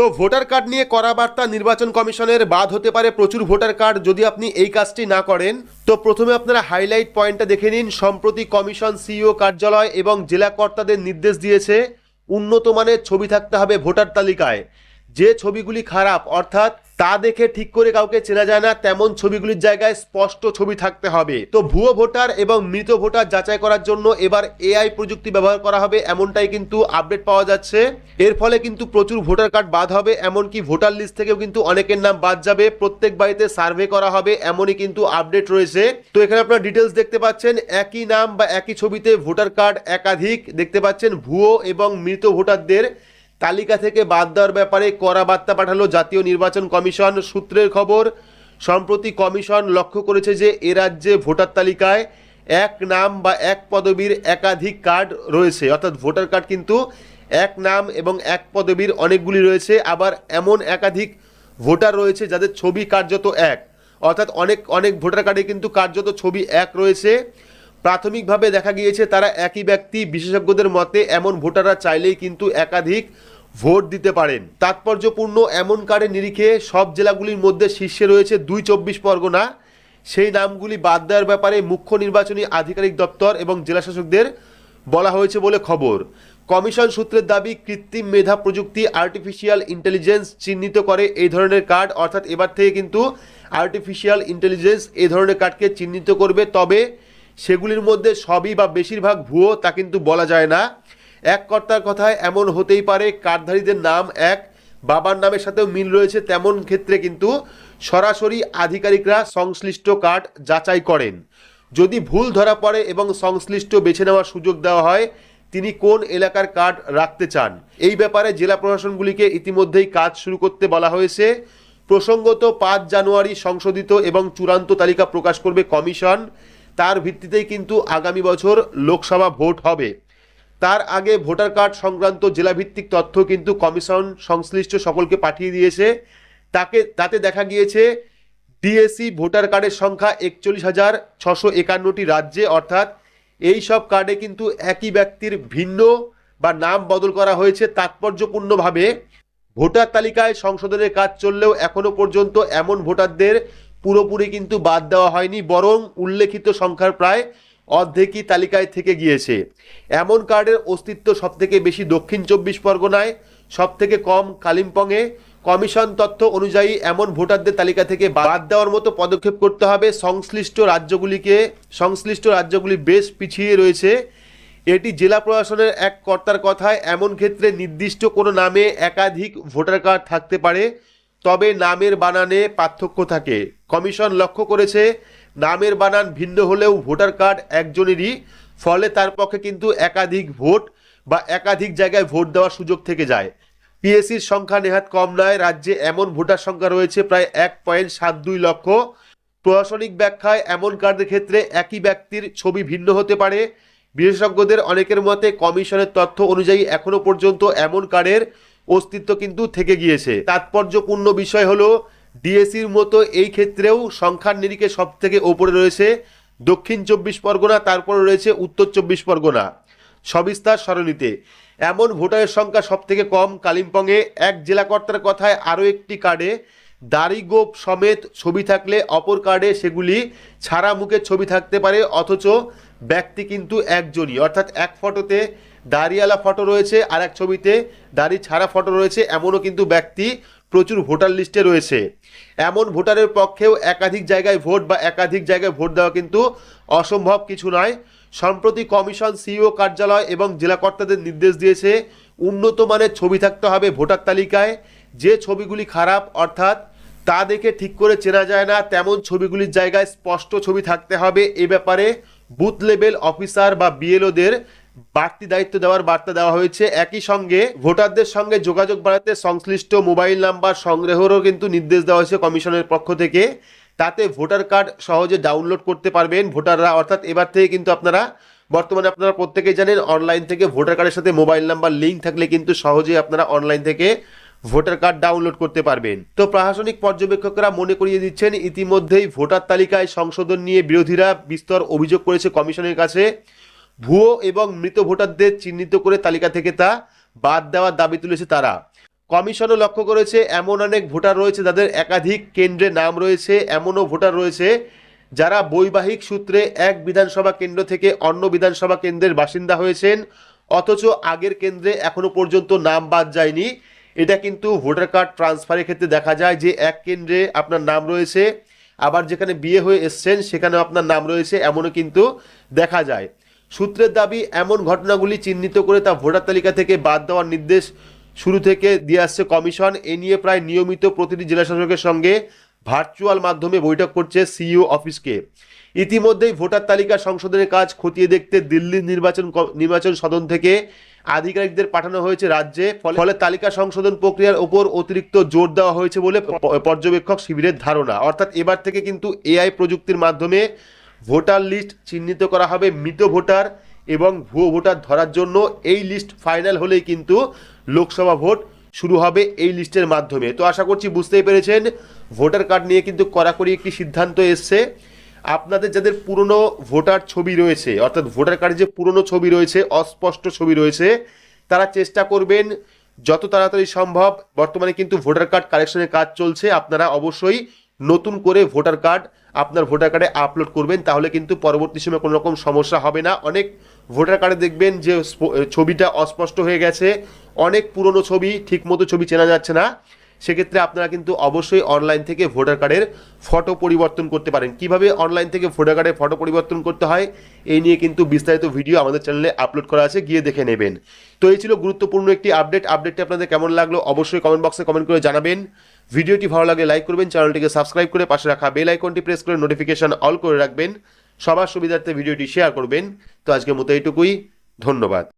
তো voter card নিয়ে করা বার্তা নির্বাচন কমিশনের বাদ হতে পারে প্রচুর ভোটার কার্ড যদি আপনি এই কাজটি না করেন। তো প্রথমে আপনারা হাইলাইট পয়েন্টটা দেখে নিন। সম্প্রতি কমিশন সিইও কার্যালয় এবং জেলা কর্তাদের নির্দেশ দিয়েছে, উন্নত মানের ছবি থাকতে হবে ভোটার তালিকায়। যে ছবিগুলি খারাপ, অর্থাৎ তা দেখে ঠিক করে কাউকে চেনা যায় না, তেমন ছবিগুলির জায়গায় স্পষ্ট ছবি থাকতে হবে। তো ভুয়ো ভোটার এবং মৃত ভোটার যাচাই করার জন্য এবার এআই প্রযুক্তি ব্যবহার করা হবে, এমনটাই কিন্তু আপডেট পাওয়া যাচ্ছে। এর ফলে কিন্তু প্রচুর ভোটার কার্ড বাদ হবে, এমনকি ভোটার লিস্ট থেকেও কিন্তু অনেকের নাম বাদ যাবে। প্রত্যেক বাড়িতে সার্ভে করা হবে, এমনই কিন্তু আপডেট রয়েছে। তো এখানে আপনারা ডিটেলস দেখতে পাচ্ছেন, একই নাম বা একই ছবিতে ভোটার কার্ড একাধিক, দেখতে পাচ্ছেন ভুয়ো এবং মৃত ভোটারদের তালিকা থেকে বাদ দেওয়ার ব্যাপারে কড়া বার্তা পাঠালো জাতীয় নির্বাচন কমিশন সূত্রের খবর। সম্প্রতি কমিশন লক্ষ্য করেছে যে এ রাজ্যে ভোটার তালিকায় এক নাম বা এক পদবীর একাধিক কার্ড রয়েছে। অর্থাৎ ভোটার কার্ড কিন্তু এক নাম এবং এক পদবীর অনেকগুলি রয়েছে। আবার এমন একাধিক ভোটার রয়েছে যাদের ছবি কার্যত এক। অর্থাৎ অনেক অনেক ভোটার কার্ডে কিন্তু কার্যত ছবি এক রয়েছে। প্রাথমিকভাবে দেখা গিয়েছে তারা একই ব্যক্তি, বিশেষজ্ঞদের মতে এমন ভোটাররা চাইলেই কিন্তু একাধিক ভোট দিতে পারেন। তাৎপর্যপূর্ণ এমন কার্ডের নিরিখে সব জেলাগুলির মধ্যে শীর্ষে রয়েছে দুই চব্বিশ পরগনা। সেই নামগুলি বাদ দেওয়ার ব্যাপারে মুখ্য নির্বাচনী আধিকারিক দপ্তর এবং জেলাশাসকদের বলা হয়েছে বলে খবর। কমিশন সূত্রের দাবি, কৃত্রিম মেধা প্রযুক্তি আর্টিফিশিয়াল ইন্টেলিজেন্স চিহ্নিত করে এই ধরনের কার্ড, অর্থাৎ এবার থেকে কিন্তু আর্টিফিশিয়াল ইন্টেলিজেন্স এই ধরনের কার্ডকে চিহ্নিত করবে। তবে সেগুলির মধ্যে সবই বা বেশিরভাগ ভুয়ো, তা কিন্তু বলা যায় না। এক কর্তার কথায় এমন হতেই পারে কার্ডধারীদের নাম এক, বাবার নামের সাথেও মিল রয়েছে তেমন ক্ষেত্রে কিন্তু সরাসরি আধিকারিকরা সংশ্লিষ্ট কার্ড যাচাই করেন। যদি ভুল ধরা পড়ে এবং সংশ্লিষ্ট বেছে নেওয়ার সুযোগ দেওয়া হয়, তিনি কোন এলাকার কার্ড রাখতে চান? এই ব্যাপারে জেলা প্রশাসনগুলিকে ইতিমধ্যেই কাজ শুরু করতে বলা হয়েছে। প্রসঙ্গত পাঁচ জানুয়ারি সংশোধিত এবং চূড়ান্ত তালিকা প্রকাশ করবে কমিশন। তার ভিত্তিতেই কিন্তু আগামী বছর লোকসভা ভোট হবে। তার আগে ভোটার কার্ড সংক্রান্ত জেলাভিত্তিক তথ্য কিন্তু কমিশন সংশ্লিষ্ট সকলকে পাঠিয়ে দিয়েছে। তাকে, তাতে দেখা গিয়েছে, ডিএসসি ভোটার কার্ডের সংখ্যা একচল্লিশ হাজার ছশো একান্নটি রাজ্যে, অর্থাৎ এই সব কার্ডে কিন্তু একই ব্যক্তির ভিন্ন বা নাম বদল করা হয়েছে তাৎপর্যপূর্ণভাবে। ভোটার তালিকায় সংশোধনের কাজ চললেও এখনও পর্যন্ত এমন ভোটারদের পুরোপুরি কিন্তু বাদ দেওয়া হয়নি, বরং উল্লেখিত সংখ্যার প্রায় অর্ধেকই তালিকায় থেকে গিয়েছে। এমন কার্ডের অস্তিত্ব সবথেকে বেশি দক্ষিণ চব্বিশ পরগনায়, সবথেকে কম কালিম্পংয়ে। কমিশন তথ্য অনুযায়ী এমন ভোটারদের তালিকা থেকে বাদ দেওয়ার মতো পদক্ষেপ করতে হবে। সংশ্লিষ্ট রাজ্যগুলিকে, সংশ্লিষ্ট রাজ্যগুলি বেশ পিছিয়ে রয়েছে। এটি জেলা প্রশাসনের এক কর্তার কথায়, এমন ক্ষেত্রে নির্দিষ্ট কোনো নামে একাধিক ভোটার কার্ড থাকতে পারে, তবে নামের বানানে পার্থক্য থাকে। কমিশন লক্ষ্য করেছে, নামের বানান ভিন্ন হলেও ভোটার কার্ড একজনেরই, ফলে তার পক্ষে কিন্তু একাধিক ভোট বা একাধিক জায়গায় ভোট দেওয়ার সুযোগ থেকে যায়। পিএসসির সংখ্যা নেহাত কম নয়, রাজ্যে এমন ভোটার সংখ্যা রয়েছে প্রায় এক পয়েন্ট সাত দুই লক্ষ। প্রশাসনিক ব্যাখ্যায় এমন কার্ডের ক্ষেত্রে একই ব্যক্তির ছবি ভিন্ন হতে পারে। বিশেষজ্ঞদের অনেকের মতে কমিশনের তথ্য অনুযায়ী এখনও পর্যন্ত এমন কার্ডের অস্তিত্ব কিন্তু থেকে গিয়েছে। তাৎপর্যপূর্ণ বিষয় হলো ডিএসির মতো এই ক্ষেত্রেও সংখ্যার নিরিখে সব থেকে ওপরে রয়েছে দক্ষিণ চব্বিশ পরগনা, তারপরে রয়েছে উত্তর চব্বিশ পরগনা। সবিস্তার সরণিতে। এমন ভোটারের সংখ্যা সব থেকে কম কালিম্পংয়ে। এক জেলা কর্তার কথায় আরও একটি কার্ডে দাড়িগোপ সমেত ছবি থাকলে অপর কার্ডে সেগুলি ছাড়া মুখের ছবি থাকতে পারে, অথচ ব্যক্তি কিন্তু একজনই। অর্থাৎ এক ফটোতে দাড়িওয়ালা ফটো রয়েছে আর এক ছবিতে দাড়ি ছাড়া ফটো রয়েছে, এমনও কিন্তু ব্যক্তি প্রচুর ভোটার লিস্টে রয়েছে। এমন ভোটারের পক্ষেও একাধিক জায়গায় ভোট বা একাধিক জায়গায় ভোট দেওয়া কিন্তু অসম্ভব কিছু নয়। সম্প্রতি কমিশন সিইও কার্যালয় এবং জেলা কর্তাদের নির্দেশ দিয়েছে, উন্নত মানের ছবি থাকতে হবে ভোটার তালিকায়। যে ছবিগুলি খারাপ, অর্থাৎ তা দেখে ঠিক করে চেনা যায় না, তেমন ছবিগুলির জায়গায় স্পষ্ট ছবি থাকতে হবে। এ ব্যাপারে বুথ লেভেল অফিসার বা বিএলওদের বাড়তি দায়িত্ব দেওয়ার বার্তা দেওয়া হয়েছে। একই সঙ্গে ভোটারদের সঙ্গে যোগাযোগ বাড়াতে সংশ্লিষ্ট মোবাইল নাম্বার সংগ্রহেরও কিন্তু নির্দেশ দেওয়া হয়েছে কমিশনের পক্ষ থেকে। তাতে ভোটার কার্ড সহজে ডাউনলোড করতে পারবেন ভোটাররা। অর্থাৎ এবার থেকে কিন্তু আপনারা, বর্তমানে আপনারা প্রত্যেকেই জানেন, অনলাইন থেকে ভোটার কার্ডের সাথে মোবাইল নাম্বার লিঙ্ক থাকলে কিন্তু সহজেই আপনারা অনলাইন থেকে ভোটার কার্ড ডাউনলোড করতে পারবেন। তো প্রশাসনিক পর্যবেক্ষকরা মনে করিয়ে দিচ্ছেন, ইতিমধ্যেই ভোটার তালিকায় সংশোধন নিয়ে বিরোধীরা বিস্তর অভিযোগ করেছে কমিশনের কাছে। ভুয়ো এবং মৃত ভোটারদের চিহ্নিত করে তালিকা থেকে তা বাদ দেওয়ার দাবি তুলেছে তারা। কমিশনও লক্ষ্য করেছে, এমন অনেক ভোটার রয়েছে যাদের একাধিক কেন্দ্রে নাম রয়েছে, এমনও ভোটার রয়েছে যারা বৈবাহিক সূত্রে এক বিধানসভা কেন্দ্র থেকে অন্য বিধানসভা কেন্দ্রের বাসিন্দা হয়েছেন, অথচ আগের কেন্দ্রে এখনও পর্যন্ত নাম বাদ যায়নি। এটা কিন্তু ভোটার কার্ড ট্রান্সফারের ক্ষেত্রে দেখা যায় যে এক কেন্দ্রে আপনার নাম রয়েছে, আবার যেখানে বিয়ে হয়ে এসছেন সেখানেও আপনার নাম রয়েছে, এমনও কিন্তু দেখা যায়। সূত্রের দাবি, এমন ঘটনাগুলি চিহ্নিত করে তা ভোটার তালিকা থেকে বাদ দেওয়ার নির্দেশ শুরু থেকে দিয়ে আসছে কমিশন। এ নিয়ে প্রায় নিয়মিত প্রতিটি জেলাশাসকের সঙ্গে ভার্চুয়াল মাধ্যমে বৈঠক করছে সিইও অফিসকে। ইতিমধ্যেই ভোটার তালিকা সংশোধনের কাজ খতিয়ে দেখতে দিল্লির নির্বাচন নির্বাচন সদন থেকে আধিকারিকদের পাঠানো হয়েছে রাজ্যে। ফলে তালিকা সংশোধন প্রক্রিয়ার ওপর অতিরিক্ত জোর দেওয়া হয়েছে বলে পর্যবেক্ষক শিবিরের ধারণা। অর্থাৎ এবার থেকে কিন্তু এআই প্রযুক্তির মাধ্যমে ভোটার লিস্ট চিহ্নিত করা হবে মৃত ভোটার এবং ভুয়ো ভোটার ধরার জন্য এই লিস্ট ফাইনাল হলেই কিন্তু লোকসভা ভোট শুরু হবে এই লিস্টের মাধ্যমে। তো আশা করছি বুঝতেই পেরেছেন, ভোটার কার্ড নিয়ে কিন্তু কড়াকড়ি একটি সিদ্ধান্ত এসছে। আপনাদের যাদের পুরনো ভোটার ছবি রয়েছে, অর্থাৎ ভোটার কার্ডে যে পুরনো ছবি রয়েছে, অস্পষ্ট ছবি রয়েছে, তারা চেষ্টা করবেন যত তাড়াতাড়ি সম্ভব। বর্তমানে কিন্তু ভোটার কার্ড কালেকশনের কাজ চলছে, আপনারা অবশ্যই নতুন করে ভোটার কার্ড আপনার ভোটার কার্ডে আপলোড করবেন, তাহলে কিন্তু পরবর্তী সময় কোনো রকম সমস্যা হবে না। অনেক ভোটার কার্ডে দেখবেন যে ছবিটা অস্পষ্ট হয়ে গেছে, অনেক পুরনো ছবি ঠিকমতো ছবি চেনা যাচ্ছে না। সেক্ষেত্রে আপনারা কিন্তু অবশ্যই অনলাইন থেকে ভোটার কার্ডের ফটো পরিবর্তন করতে পারেন। কীভাবে অনলাইন থেকে ভোটার কার্ডের ফটো পরিবর্তন করতে হয়, এই নিয়ে কিন্তু বিস্তারিত ভিডিও আমাদের চ্যানেলে আপলোড করা আছে, গিয়ে দেখে নেবেন। তো এই ছিল গুরুত্বপূর্ণ একটি আপডেট আপডেটটি আপনাদের কেমন লাগল অবশ্যই কমেন্ট বক্সে কমেন্ট করে জানাবেন। ভিডিওটি ভালো লাগে লাইক করবেন চ্যানেলটিকে সাবস্ক্রাইব করে পাশে রাখা বেল আইকনটি প্রেস করে নোটিফিকেশন অল করে রাখবেন। সবার সুবিধার্থে ভিডিওটি শেয়ার করবেন। তো আজকের মতো এইটুকুই। ধন্যবাদ।